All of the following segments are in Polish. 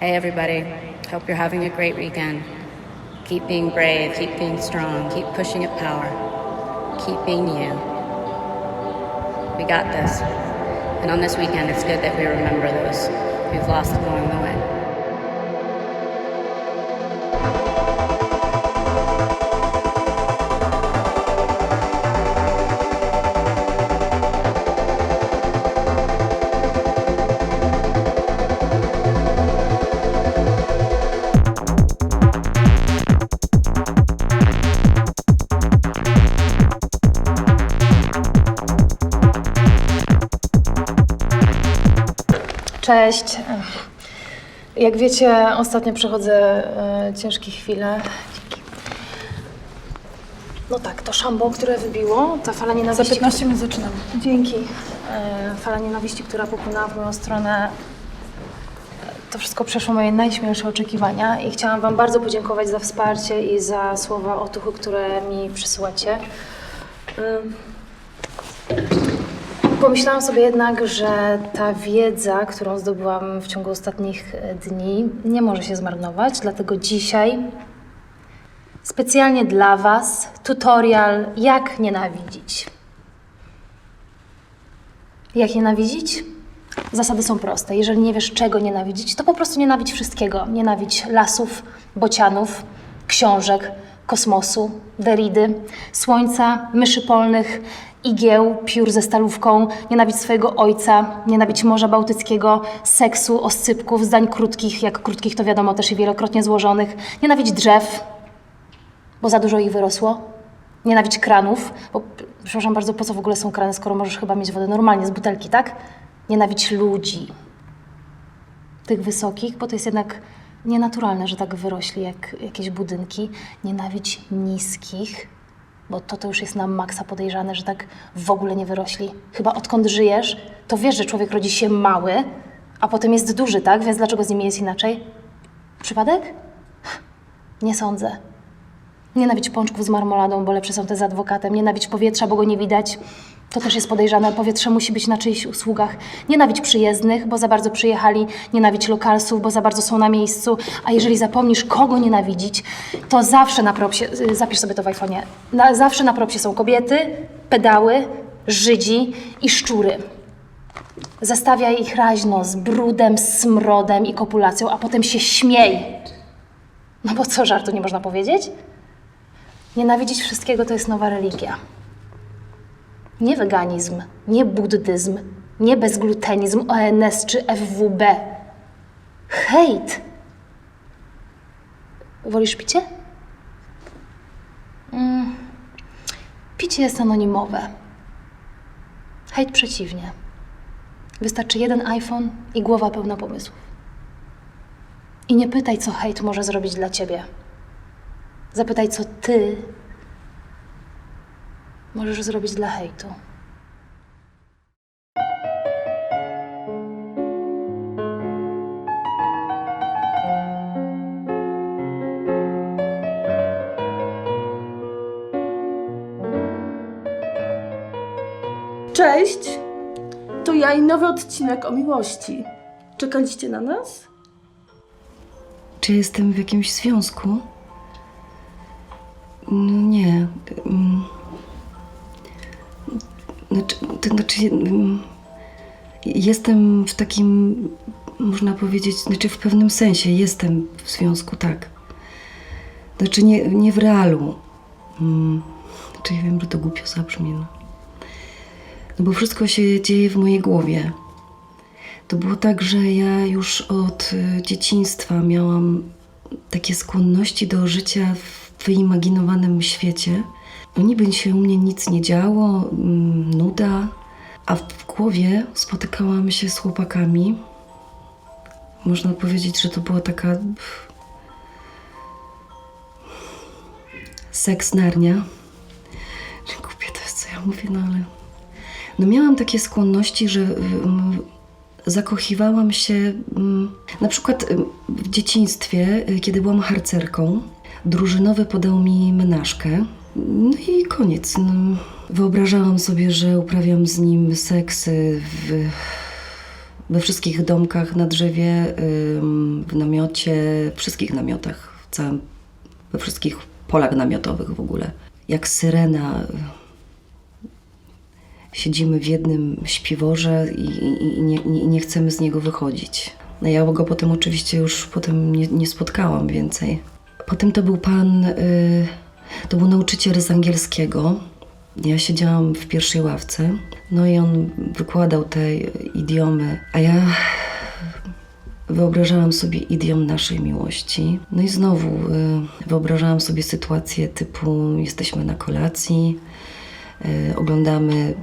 Hey, everybody. Hope you're having a great weekend. Keep being brave, keep being strong, keep pushing at power, keep being you. We got this. And on this weekend, it's good that we remember those who've lost along the way. Cześć. Jak wiecie, ostatnio przechodzę e, ciężkie chwile. Dzięki. No tak, to szambo, które wybiło, ta fala Za nienawiści. 15 minut zaczynamy. Dzięki. E, fala nienawiści, która popłynęła w moją stronę. e, To wszystko przeszło moje najśmielsze oczekiwania i chciałam Wam bardzo podziękować za wsparcie i za słowa otuchy, które mi przysyłacie. Ym, Pomyślałam sobie jednak, że ta wiedza, którą zdobyłam w ciągu ostatnich e, dni, nie może się zmarnować, dlatego dzisiaj specjalnie dla Was tutorial jak nienawidzić. Jak nienawidzić? Zasady są proste. Jeżeli nie wiesz, czego nienawidzić, to po prostu nienawidź wszystkiego. Nienawidź lasów, bocianów, książek, kosmosu, deridy, słońca, myszy polnych, igieł, piór ze stalówką, nienawidź swojego ojca, nienawidź Morza Bałtyckiego, seksu, oscypków, zdań krótkich, jak krótkich to wiadomo też i wielokrotnie złożonych, nienawidź drzew, bo za dużo ich wyrosło. Nienawidź kranów, bo przepraszam bardzo, po co w ogóle są krany, skoro możesz chyba mieć wodę normalnie z butelki, tak? Nienawidź ludzi. Tych wysokich, bo to jest jednak nienaturalne, że tak wyrośli jak jakieś budynki. Nienawidź niskich, bo to to już jest na maksa podejrzane, że tak w ogóle nie wyrośli. Chyba odkąd żyjesz, to wiesz, że człowiek rodzi się mały, a potem jest duży, tak? Więc dlaczego z nimi jest inaczej? Przypadek? Nie sądzę. Nienawidź pączków z marmoladą, bo lepsze są te z adwokatem. Nienawidź powietrza, bo go nie widać. To też jest podejrzane. Powietrze musi być na czyichś usługach. Nienawidź przyjezdnych, bo za bardzo przyjechali. Nienawidź lokalsów, bo za bardzo są na miejscu. A jeżeli zapomnisz, kogo nienawidzić, to zawsze na propsie, y, zapisz sobie to w iPhone'ie, na, zawsze na propsie są kobiety, pedały, Żydzi i szczury. Zestawiaj ich raźno z brudem, smrodem i kopulacją, a potem się śmiej. No bo co, żartu nie można powiedzieć? Nienawidzić wszystkiego to jest nowa religia. Nie weganizm, nie buddyzm, nie bezglutenizm, ONS czy FWB. Hejt. Wolisz picie? Mm. Picie jest anonimowe. Hejt przeciwnie. Wystarczy jeden iPhone i głowa pełna pomysłów. I nie pytaj, co hejt może zrobić dla ciebie. Zapytaj, co ty możesz zrobić dla hejtu. Cześć! To ja i nowy odcinek o miłości. Czekaliście na nas? Czy jestem w jakimś związku? No nie. mm. Znaczy, to znaczy, jestem w takim, można powiedzieć, znaczy w pewnym sensie jestem w związku, tak. Znaczy nie, nie w realu. Mm, Znaczy wiem, że to głupio zabrzmi, no. No bo wszystko się dzieje w mojej głowie. To było tak, że ja już od y, dzieciństwa miałam takie skłonności do życia w wyimaginowanym świecie. No niby się u mnie nic nie działo, mm, nuda, a w głowie spotykałam się z chłopakami. Można powiedzieć, że to była taka pff, seks narnia. Głupie to jest, co ja mówię, no ale... No miałam takie skłonności, że mm, zakochiwałam się mm, na przykład ym, w dzieciństwie, y, kiedy byłam harcerką. Drużynowy podał mi menażkę. No i koniec. No, wyobrażałam sobie, że uprawiam z nim seks y, w, We wszystkich domkach na drzewie, w namiocie, wszystkich namiotach, w całym, we wszystkich polach namiotowych w ogóle. Jak syrena. Siedzimy w jednym śpiworze i, i, i nie, nie, nie chcemy z niego wychodzić. No ja go potem oczywiście już potem nie, nie spotkałam więcej. Potem to był pan, y, to był nauczyciel z angielskiego. Ja siedziałam w pierwszej ławce, no i on wykładał te idiomy, a ja wyobrażałam sobie idiom naszej miłości. No i znowu y, wyobrażałam sobie sytuację typu jesteśmy na kolacji, y, oglądamy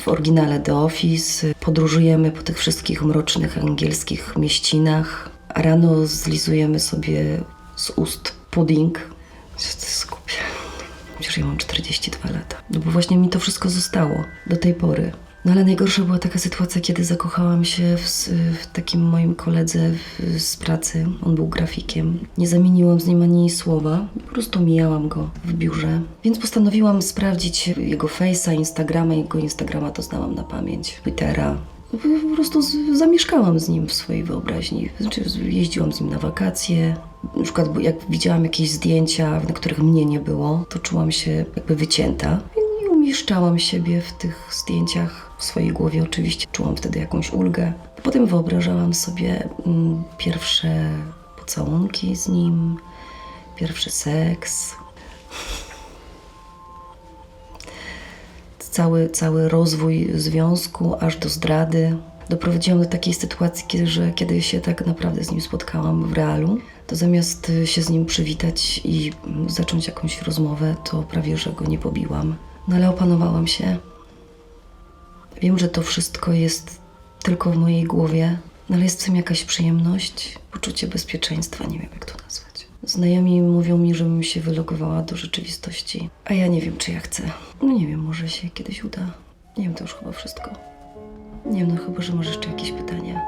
w oryginale The Office, podróżujemy po tych wszystkich mrocznych angielskich mieścinach, a rano zlizujemy sobie z ust pudding. Głupie. Przecież ja mam 42 lata. No bo właśnie mi to wszystko zostało do tej pory. No ale najgorsza była taka sytuacja, kiedy zakochałam się w, w takim moim koledze w, z pracy. On był grafikiem. Nie zamieniłam z nim ani słowa. Po prostu mijałam go w biurze. Więc postanowiłam sprawdzić jego Face'a, Instagrama. Jego Instagrama to znałam na pamięć. Twittera. Po prostu z, zamieszkałam z nim w swojej wyobraźni. Znaczy, jeździłam z nim na wakacje. Na przykład, jak widziałam jakieś zdjęcia, na których mnie nie było, to czułam się jakby wycięta. I umieszczałam siebie w tych zdjęciach w swojej głowie. Oczywiście czułam wtedy jakąś ulgę. Potem wyobrażałam sobie mm, pierwsze pocałunki z nim, pierwszy seks. cały, cały rozwój związku aż do zdrady. Doprowadziłam do takiej sytuacji, że kiedy się tak naprawdę z nim spotkałam w realu, to zamiast y, się z nim przywitać i mm, zacząć jakąś rozmowę, to prawie że go nie pobiłam. No ale opanowałam się. Wiem, że to wszystko jest tylko w mojej głowie, no ale jest w tym jakaś przyjemność, poczucie bezpieczeństwa, nie wiem jak to nazwać. Znajomi mówią mi, żebym się wylogowała do rzeczywistości, a ja nie wiem, czy ja chcę. No nie wiem, może się kiedyś uda. Nie wiem, to już chyba wszystko. Nie wiem, no chyba, że masz jeszcze jakieś pytania.